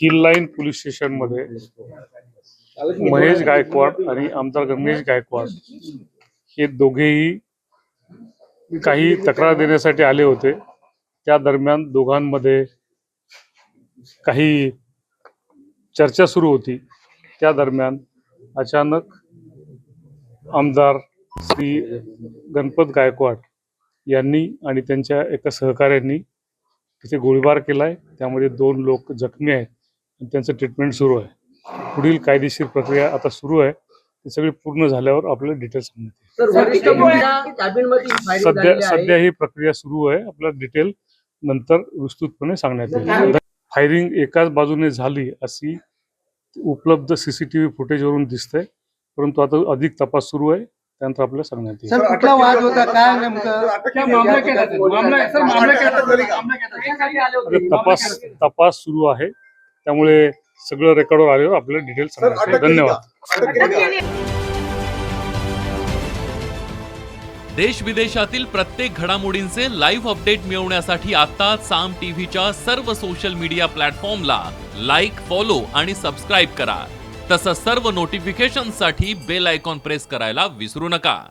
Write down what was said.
Hill line police स्टेशनमध्ये महेश गायकवाड आणि आमदार गणेश गायकवाड हे दोघेही काही तक्रार देण्यासाठी आले होते. त्या दरम्यान दोघांमध्ये काही चर्चा सुरू होती. त्या दरम्यान अचानक आमदार श्री गणपत गायकवाड यांनी आणि त्यांच्या एका सहकाऱ्यांनी तिथे गोळीबार केलाय. त्यामध्ये दोन लोक जखमी आहेत. त्यांचं ट्रीटमेंट सुरू आहे. पुढील कायदेशीर प्रक्रिया आता सुरू आहे. ती सगळी पूर्ण झाल्यावर आपल्याला डिटेल्स सांगण्यात सध्या. सध्या ही प्रक्रिया सुरू आहे. आपल्याला डिटेल नंतर विस्तृतपणे सांगण्यात येईल. फायरिंग एकाच बाजूने झाली अशी उपलब्ध सीसीटीव्ही फुटेजवरून दिसतंय. परंतु आता अधिक तपास सुरू आहे. त्यानंतर आपल्याला सांगण्यात येईल. सर कुठला वाद होता? काय नेमकं? क्या मामला क्या था मामला सर मामला क्या था मामला क्या था खाली आले होते. आता तपास तपास सुरू आहे. त्यामुळे सगळं रेकॉर्डवर आल्यावर आपल्याला डिटेल सांगण्यात येईल धन्यवाद. देश विदेशातील प्रत्येक घडामोडींचे लाईव्ह अपडेट मिळवण्यासाठी आता साम टीव्हीच्या सर्व सोशल मीडिया प्लॅटफॉर्मला लाईक फॉलो आणि सबस्क्राईब करा. तसंच सर्व नोटिफिकेशनसाठी बेल आयकॉन प्रेस करायला विसरू नका.